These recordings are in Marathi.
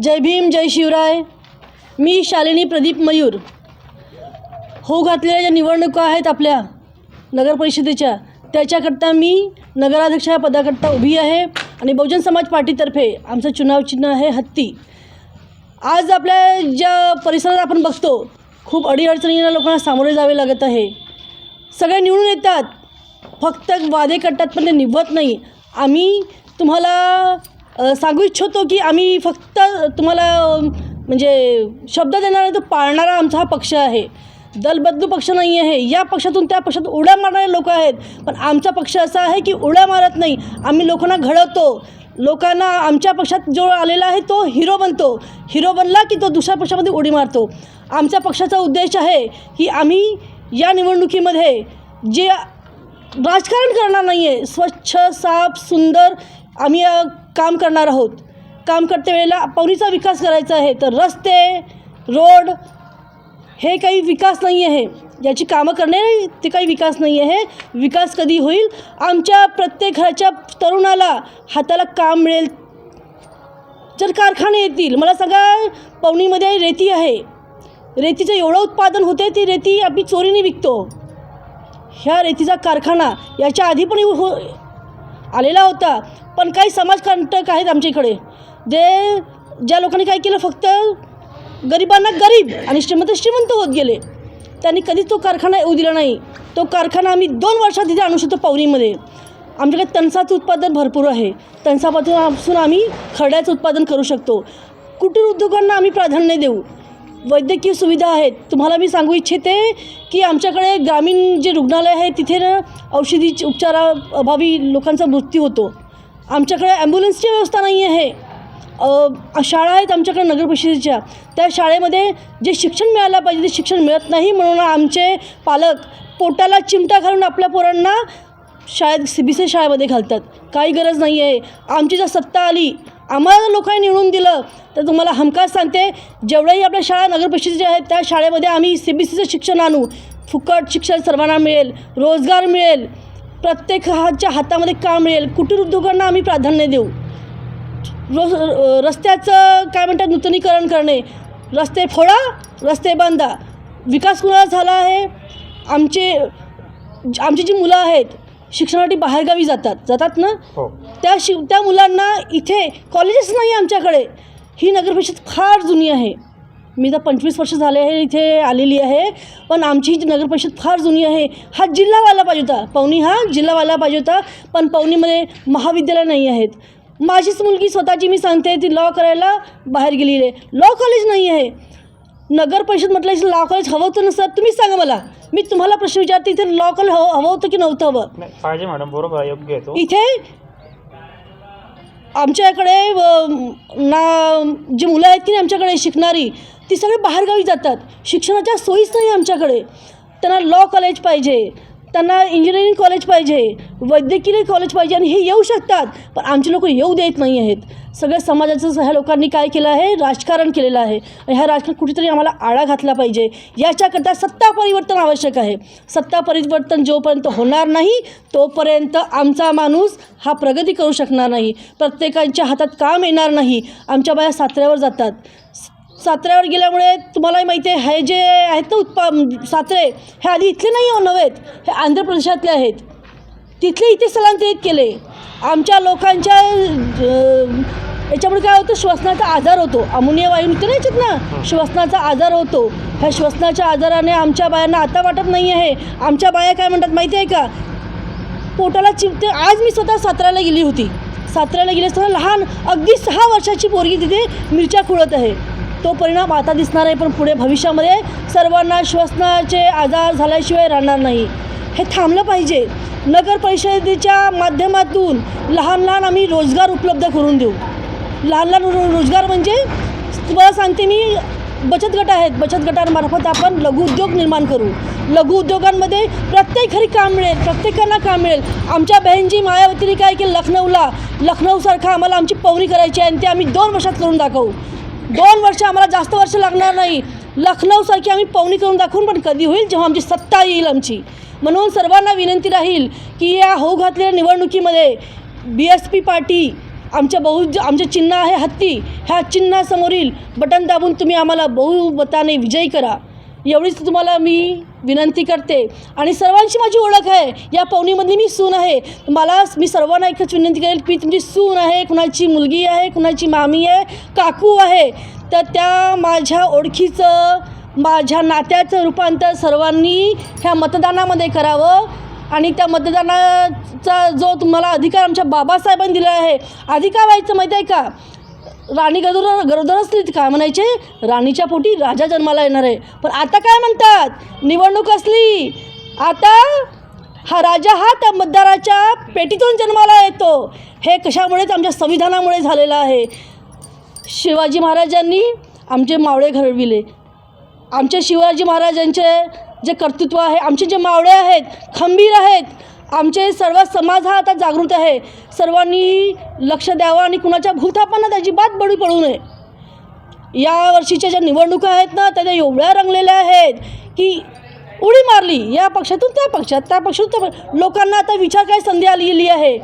जय भीम जय शिवराय. मी शालिनी प्रदीप मयूर. हो घातलेल्या ज्या निवडणुका आहेत आपल्या नगरपरिषदेच्या त्याच्याकरता मी नगराध्यक्ष पदाकरता उभी आहे आणि बहुजन समाज पार्टीतर्फे आमचं चुनाव चिन्ह आहे हत्ती. आज आपल्या ज्या परिसरात आपण बघतो खूप अडीअडचणींना लोकांना सामोरे जावे लागत आहे. सगळे निवडून येतात. फक्त वादे करतात पण ते निभवत नाही. आम्ही तुम्हाला सांगू इच्छितो की आम्ही फक्त तुम्हाला म्हणजे शब्द देणारा तो पाळणारा आमचा हा पक्ष आहे दलबद्दू पक्ष नाही आहे या पक्षातून त्या पक्षात उड्या मारणारे लोक आहेत. पण आमचा पक्ष असा आहे की उड्या मारत नाही. आम्ही लोकांना घडवतो. लोकांना आमच्या पक्षात जो आलेला आहे तो हिरो बनतो. हिरो बनला की तो दुसऱ्या पक्षामध्ये उडी मारतो. आमच्या पक्षाचा उद्देश आहे की आम्ही या निवडणुकीमध्ये जे राजकारण करणार नाही आहे स्वच्छ साफ सुंदर आम्ही काम करणार आहोत. काम करते वेळेला पवनीचा विकास करायचा आहे तर रस्ते रोड हे काही विकास नाही आहे याची कामं करणे ते काही विकास नाही आहे विकास कधी होईल? आमच्या प्रत्येक घराच्या तरुणाला हाताला काम मिळेल जर कारखाने येतील. मला सांगा पवनीमध्ये रेती आहे. रेतीचं एवढं उत्पादन होते ती रेती आम्ही चोरीने विकतो. ह्या रेतीचा कारखाना याच्या आधी पण हो आलेला होता. पण काही समाजकंटक आहेत आमच्या इकडे जे ज्या लोकांनी काय केलं फक्त गरिबांना गरीब आणि श्रीमंत श्रीमंत होत गेले. त्यांनी कधीच तो कारखाना येऊ दिला नाही. तो कारखाना आम्ही दोन वर्षात तिथे आणू शकतो पवनीमध्ये. आमच्याकडे तणसाचं उत्पादन भरपूर आहे. तणसापासून आम्ही खरड्याचं उत्पादन करू शकतो. कुटीर उद्योगांना आम्ही प्राधान्य देऊ. वैद्यकीय सुविधा आहेत. तुम्हाला मी सांगू इच्छिते की आमच्याकडे ग्रामीण जे रुग्णालय आहे तिथे ना औषधी उपचाराअभावी लोकांचा मृत्यू होतो. आमच्याकडे ॲम्ब्युलन्सची व्यवस्था नाही आहे शाळा आहेत आमच्याकडे नगर परिषदेच्या. त्या शाळेमध्ये जे शिक्षण मिळायला पाहिजे ते शिक्षण मिळत नाही म्हणून आमचे पालक पोटाला चिमटा घालून आपल्या पोरांना शाळेत सी बी सी शाळेमध्ये घालतात. काही गरज नाही आहे आमची जर सत्ता आली आम्हाला जर लोकांनी निवडून दिलं तर तुम्हाला हमखास सांगते जेवढ्याही आपल्या शाळा नगर परिषदेच्या आहेत त्या शाळेमध्ये आम्ही सी बी सीचं शिक्षण आणू. फुकट शिक्षण सर्वांना मिळेल रोजगार मिळेल प्रत्येकाच्या हातामध्ये काम मिळेल कुटीर उद्योगांना आम्ही प्राधान्य देऊ. रोज रस्त्याचं काय म्हणतात नूतनीकरण करणे रस्ते फोडा रस्ते बांधा. विकास कुणाला झाला आहे? आमचे आमची जी मुलं आहेत शिक्षणासाठी बाहेरगावी जातात. जातात ना? हो. त्या शि त्या मुलांना इथे कॉलेजेस नाही आमच्याकडे. ही नगर परिषद फार जुनी आहे. मी तर पंचवीस वर्ष झाले आहे इथे आलेली आहे. पण आमची ही नगर परिषद फार जुनी आहे हा जिल्हा व्हायला पाहिजे होता. पवनी हा जिल्हा व्हायला पाहिजे होता पण पवनीमध्ये महाविद्यालय नाही आहेत. माझीच मुलगी स्वतःची मी सांगते ती लॉ करायला बाहेर गेलेली आहे. लॉ कॉलेज नाही आहे. नगर परिषद म्हटलं की लॉ कॉलेज हवं होतं नसतं तुम्हीच सांगा मला. मी तुम्हाला प्रश्न विचारते इथे लॉ कॉलेज हवं हवं होतं की नव्हतं हवं? नाही पाहिजे मॅडम बरोबर आहे, योग्य आहे तो. इथे आमच्याकडे अ, ना जी मुलं आहेत की नाही आमच्याकडे शिकणारी ती सगळे बाहेरगावी जातात. शिक्षणाच्या सोयीच नाही आमच्याकडे. त्यांना लॉ कॉलेज पाहिजे. त्यांना इंजिनिअरिंग कॉलेज पाहिजे वैद्यकीय कॉलेज पाहिजे आणि हे येऊ शकतात. पण आमचे लोक येऊ देत नाही आहेत. सगळ्या समाजाचं ह्या लोकांनी काय केलं आहे? राजकारण केलेलं आहे. आणि ह्या राजकारण कुठेतरी आम्हाला आळा घातला पाहिजे. याच्याकरता सत्ता परिवर्तन आवश्यक आहे. सत्ता परिवर्तन जोपर्यंत होणार नाही तोपर्यंत आमचा माणूस हा प्रगती करू शकणार नाही. प्रत्येकांच्या हातात काम येणार नाही. आमच्या बाया सातऱ्यावर जातात. साताऱ्यावर गेल्यामुळे तुम्हालाही माहिती आहे हे जे आहेत ना उत्पा सातारे हे आधी इथले नाही हो नव्हेत. हे आंध्र प्रदेशातले आहेत. तिथले इथे स्थलांतरित केले. आमच्या लोकांच्या याच्यामुळे काय होतं श्वसनाचा आजार होतो. अमोनिया वायू निघतो ना याच्यात ना? श्वसनाचा आजार होतो. ह्या श्वसनाच्या आजाराने आमच्या बायांना आता वाटत नाही आहे. आमच्या बाया काय म्हणतात माहिती आहे का? पोटाला चिमते आज मी स्वतः साताऱ्याला गेली होती. साताऱ्याला गेली असताना लहान अगदी सहा वर्षाची पोरगी तिथे मिरच्या खुळत आहे. तो परिणाम आता दिसणार आहे पण पुढे भविष्यामध्ये सर्वांना श्वसनाचे आजार झाल्याशिवाय राहणार नाही. हे थांबलं पाहिजे. नगर परिषदेच्या माध्यमातून लहान लहान आम्ही रोजगार उपलब्ध करून देऊ. लहान लहान रो रोजगार म्हणजे तुम्हाला सांगते मी बचत गट आहेत. बचत गटांमार्फत आपण लघुउद्योग निर्माण करू. लघुउद्योगांमध्ये प्रत्येक घरी काम मिळेल प्रत्येकांना काम मिळेल. आमच्या बहीणजी मायावतीने काय की लखनौला लखनौसारखं आम्हाला आमची पवनी करायची आहे आणि ते आम्ही दोन वर्षात करून दाखवू. दोन वर्ष आम्हाला जास्त वर्ष लागणार नाही. लखनौसारखी आम्ही पवनी करून दाखवून पण कधी होईल जेव्हा आमची सत्ता येईल आमची. म्हणून सर्वांना विनंती राहील की या होऊ घातलेल्या निवडणुकीमध्ये बी एस पी पार्टी आमच्या बहु आमचे चिन्ह आहे हत्ती ह्या चिन्हासमोरील बटन दाबून तुम्ही आम्हाला बहुमताने विजयी करा. एवढीच तुम्हाला मी विनंती करते. आणि सर्वांची माझी ओळख आहे. या पवनीमधली मी सून आहे. मला मी सर्वांना एकच विनंती करेल की तुमची सून आहे कुणाची मुलगी आहे कुणाची मामी आहे काकू आहे. तर त्या माझ्या ओळखीचं माझ्या नात्याचं रूपांतर सर्वांनी ह्या मतदानामध्ये करावं. आणि त्या मतदानाचा जो तुम्हाला अधिकार आमच्या बाबासाहेबांनी दिला आहे. आधी व्हायचं माहीत आहे का? राणी गरोदर गरोदर असली काय म्हणायचे राणीच्या पोटी राजा जन्माला येणार आहे. पण आता काय म्हणतात? निवडणूक असली आता हा राजा हा त्या मतदाराच्या पेटीतून जन्माला येतो. हे कशामुळेच आमच्या संविधानामुळे झालेलं आहे. शिवाजी महाराजांनी आमचे मावळे घडविले. आमचे शिवाजी महाराजांचे जे कर्तृत्व आहे आमचे जे मावळे आहेत खंबीर आहेत आमचे सर्व समाज हा आता जागृत आहे. सर्वांनी लक्ष द्यावं आणि कुणाच्या भूलथापांना अजिबात बळी पडू नये. या वर्षीच्या ज्या निवडणुका आहेत ना त्या एवढ्या रंगलेल्या आहेत की उडी मारली या पक्षातून त्या पक्षात त्या पक्षातून त्या लोकांना आता विचार काय संधी आलेली आहे?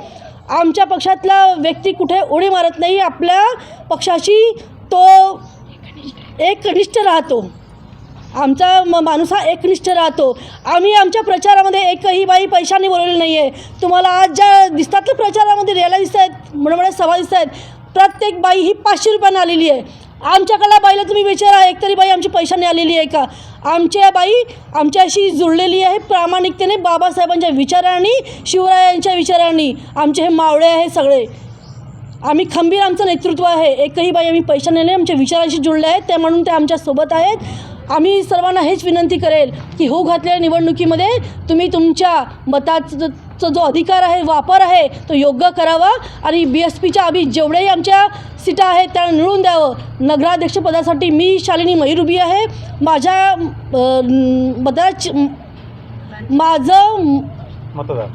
आमच्या पक्षातला व्यक्ती कुठे उडी मारत नाही आपल्या पक्षाशी तो एकनिष्ठ राहतो. आमचा म माणूस हा एकनिष्ठ राहतो. आम्ही आमच्या प्रचारामध्ये एकही बाई पैशाने बोलवलेली नाही आहे तुम्हाला आज ज्या दिसतात ना प्रचारामध्ये रॅल्या दिसत आहेत मोठ्या सभा दिसत आहेत प्रत्येक बाई ही पाचशे रुपयानं आलेली आहे. आमच्याकडल्या बाईला तुम्ही विचारा एकतरी बाई आमची पैशाने आलेली आहे का? आमच्या बाई आमच्याशी जुळलेली आहे प्रामाणिकतेने बाबासाहेबांच्या विचारांनी शिवरायांच्या विचारांनी. आमचे हे मावळे आहे सगळे. आम्ही खंबीर आमचं नेतृत्व आहे. एकही बाई आम्ही पैशाने नाही आमच्या विचारांशी जुळले आहेत त्या म्हणून ते आमच्यासोबत आहेत. आम्ही सर्वांना हेच विनंती करेल की हो घातलेल्या निवडणुकीमध्ये तुम्ही तुमच्या मताचा जो अधिकार आहे वापर आहे तो योग्य करावा आणि बी एस पीच्या आम्ही जेवढेही आमच्या सीटा आहेत त्या मिळवून द्यावं. नगराध्यक्षपदासाठी मी शालिनी मयूर उभी आहे. माझ्या अं, मतदार माझं मतदार.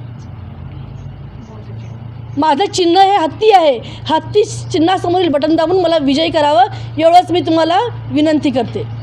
माझं चिन्ह हे हत्ती आहे. हत्ती चिन्हासमोरील बटन दाबून मला विजयी करावं एवढंच मी तुम्हाला विनंती करते.